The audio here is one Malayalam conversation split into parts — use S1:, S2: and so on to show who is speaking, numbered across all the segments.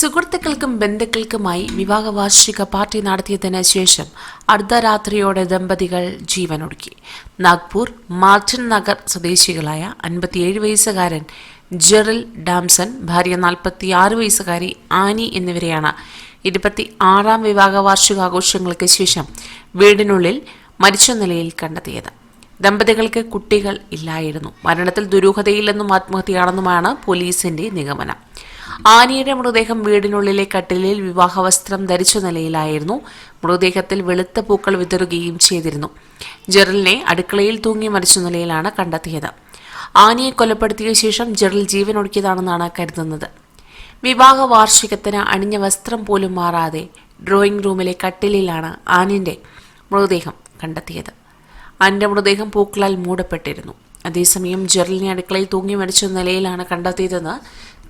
S1: സുഹൃത്തുക്കൾക്കും ബന്ധുക്കൾക്കുമായി വിവാഹ വാർഷിക പാർട്ടി നടത്തിയതിന് ശേഷം അർദ്ധരാത്രിയോടെ ദമ്പതികൾ ജീവനൊടുക്കി. നാഗ്പൂർ മാർട്ടിൻ നഗർ സ്വദേശികളായ അൻപത്തിയേഴ് വയസ്സുകാരൻ ജെറിൽ ഡാംസൺ ഭാര്യ നാൽപ്പത്തിയാറ് വയസ്സുകാരി ആനി എന്നിവരെയാണ് ഇരുപത്തി ആറാം വിവാഹ വാർഷികാഘോഷങ്ങൾക്ക് ശേഷം വീടിനുള്ളിൽ മരിച്ച നിലയിൽ കണ്ടെത്തിയത്. ദമ്പതികൾക്ക് കുട്ടികൾ ഇല്ലായിരുന്നു. മരണത്തിൽ ദുരൂഹതയില്ലെന്നും ആത്മഹത്യയാണെന്നുമാണ് പോലീസിന്റെ നിഗമനം. ആനിയുടെ മൃതദേഹം വീടിനുള്ളിലെ കട്ടിലിൽ വിവാഹവസ്ത്രം ധരിച്ച നിലയിലായിരുന്നു. മൃതദേഹത്തിൽ വെളുത്ത പൂക്കൾ വിതറുകയും ചെയ്തിരുന്നു. ജെറലിനെ അടുക്കളയിൽ തൂങ്ങി മരിച്ച നിലയിലാണ് കണ്ടെത്തിയത്. ആനിയെ കൊലപ്പെടുത്തിയ ശേഷം ജെറൽ ജീവനൊടുക്കിയതാണെന്നാണ് കരുതുന്നത്. വിവാഹ വാർഷികത്തിന് അണിഞ്ഞ വസ്ത്രം പോലും മാറാതെ ഡ്രോയിങ് റൂമിലെ കട്ടിലിലാണ് ആനിന്റെ മൃതദേഹം കണ്ടെത്തിയത്. ആനിന്റെ മൃതദേഹം പൂക്കളാൽ മൂടപ്പെട്ടിരുന്നു. അതേസമയം ജെറലിനെ അടുക്കളയിൽ തൂങ്ങി മരിച്ച നിലയിലാണ് കണ്ടെത്തിയതെന്ന്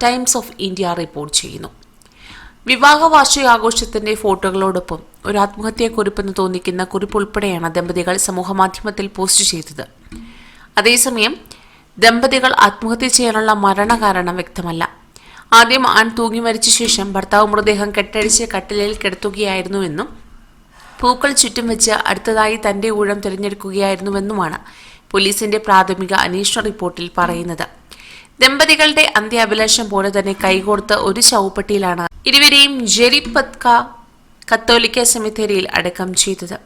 S1: ടൈംസ് ഓഫ് ഇന്ത്യ റിപ്പോർട്ട് ചെയ്യുന്നു. വിവാഹ വാർഷികാഘോഷത്തിന്റെ ഫോട്ടോകളോടൊപ്പം ഒരു ആത്മഹത്യയെക്കുറിപ്പെന്ന് തോന്നിക്കുന്ന കുറിപ്പ് ഉൾപ്പെടെയാണ് ദമ്പതികൾ സമൂഹമാധ്യമത്തിൽ പോസ്റ്റ് ചെയ്തത്. അതേസമയം ദമ്പതികൾ ആത്മഹത്യ ചെയ്യാനുള്ള മരണകാരണം വ്യക്തമല്ല. ആദ്യം ആൺ തൂങ്ങി മരിച്ച ശേഷം ഭർത്താവ് മൃതദേഹം കെട്ടടിച്ച് കട്ടിലിൽ കിടത്തുകയായിരുന്നുവെന്നും പൂക്കൾ ചുറ്റും വെച്ച് അടുത്തതായി തന്റെ ഊഴം തിരഞ്ഞെടുക്കുകയായിരുന്നുവെന്നുമാണ് പോലീസിന്റെ പ്രാഥമിക അന്വേഷണ റിപ്പോർട്ടിൽ പറയുന്നത്. ദമ്പതികളുടെ അന്ത്യാഭിലാഷം പോലെ തന്നെ കൈകോർത്ത് ഒരു ശവപ്പെട്ടിയിലാണ് ഇരുവരെയും ജെറിപ്പത്ക കത്തോലിക്ക സെമിത്തേരിയിൽ അടക്കം ചെയ്തത്.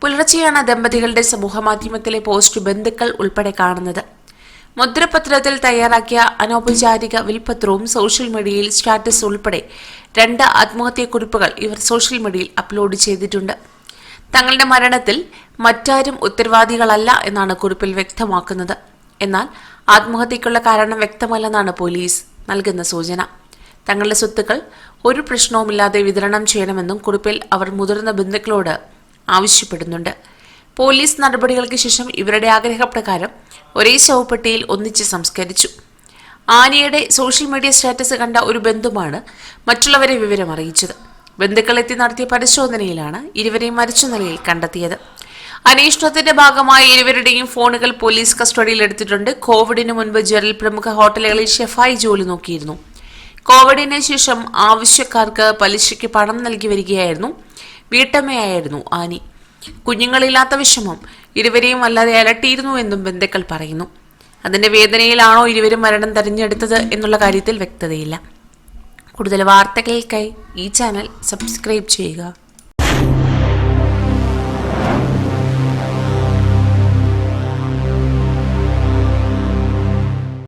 S1: പുലർച്ചെയാണ് ദമ്പതികളുടെ സമൂഹമാധ്യമത്തിലെ പോസ്റ്റ് ബന്ധുക്കൾ ഉൾപ്പെടെ കാണുന്നത്. മുദ്രപത്രത്തിൽ തയ്യാറാക്കിയ അനൗപചാരിക വിൽപത്രവും സോഷ്യൽ മീഡിയയിൽ സ്റ്റാറ്റസ് ഉൾപ്പെടെ രണ്ട് ആത്മഹത്യക്കുറിപ്പുകൾ ഇവർ സോഷ്യൽ മീഡിയയിൽ അപ്ലോഡ് ചെയ്തിട്ടുണ്ട്. തങ്ങളുടെ മരണത്തിൽ മറ്റാരും ഉത്തരവാദികളല്ല എന്നാണ് കുറിപ്പിൽ വ്യക്തമാക്കുന്നത്. എന്നാൽ ആത്മഹത്യക്കുള്ള കാരണം വ്യക്തമല്ലെന്നാണ് പോലീസ് നൽകുന്ന സൂചന. തങ്ങളുടെ സ്വത്തുക്കൾ ഒരു പ്രശ്നവുമില്ലാതെ വിതരണം ചെയ്യണമെന്നും കുറിപ്പിൽ അവർ മുതിർന്ന ബന്ധുക്കളോട് ആവശ്യപ്പെടുന്നുണ്ട്. പോലീസ് നടപടികൾക്ക് ശേഷം ഇവരുടെ ആഗ്രഹപ്രകാരം ഒരേ ശവപ്പെട്ടിയിൽ ഒന്നിച്ച് സംസ്കരിച്ചു. ആനിയുടെ സോഷ്യൽ മീഡിയ സ്റ്റാറ്റസ് കണ്ട ഒരു ബന്ധുമാണ് മറ്റുള്ളവരെ വിവരം അറിയിച്ചത് ബന്ധുക്കളെത്തി നടത്തിയ പരിശോധനയിലാണ് ഇരുവരെയും മരിച്ച നിലയിൽ കണ്ടെത്തിയത്. അന്വേഷണത്തിന്റെ ഭാഗമായി ഇരുവരുടെയും ഫോണുകൾ പോലീസ് കസ്റ്റഡിയിൽ എടുത്തിട്ടുണ്ട്. കോവിഡിന് മുൻപ് ജെറിൽ പ്രമുഖ ഹോട്ടലുകളിൽ ഷെഫായി ജോലി നോക്കിയിരുന്നു. കോവിഡിന് ശേഷം ആവശ്യക്കാർക്ക് പലിശയ്ക്ക് പണം നൽകി വരികയായിരുന്നു. വീട്ടമ്മയായിരുന്നു ആനി. കുഞ്ഞുങ്ങളില്ലാത്ത വിഷമം. ഇരുവരെയും വല്ലാതെ അലട്ടിയിരുന്നു എന്നും ബന്ധുക്കൾ പറയുന്നു. അതിന്റെ വേദനയിലാണോ ഇരുവരും മരണം തെരഞ്ഞെടുത്തത് എന്നുള്ള കാര്യത്തിൽ വ്യക്തതയില്ല. കൂടുതൽ വാർത്തകൾക്കായി ഈ ചാനൽ സബ്സ്ക്രൈബ് ചെയ്യുക.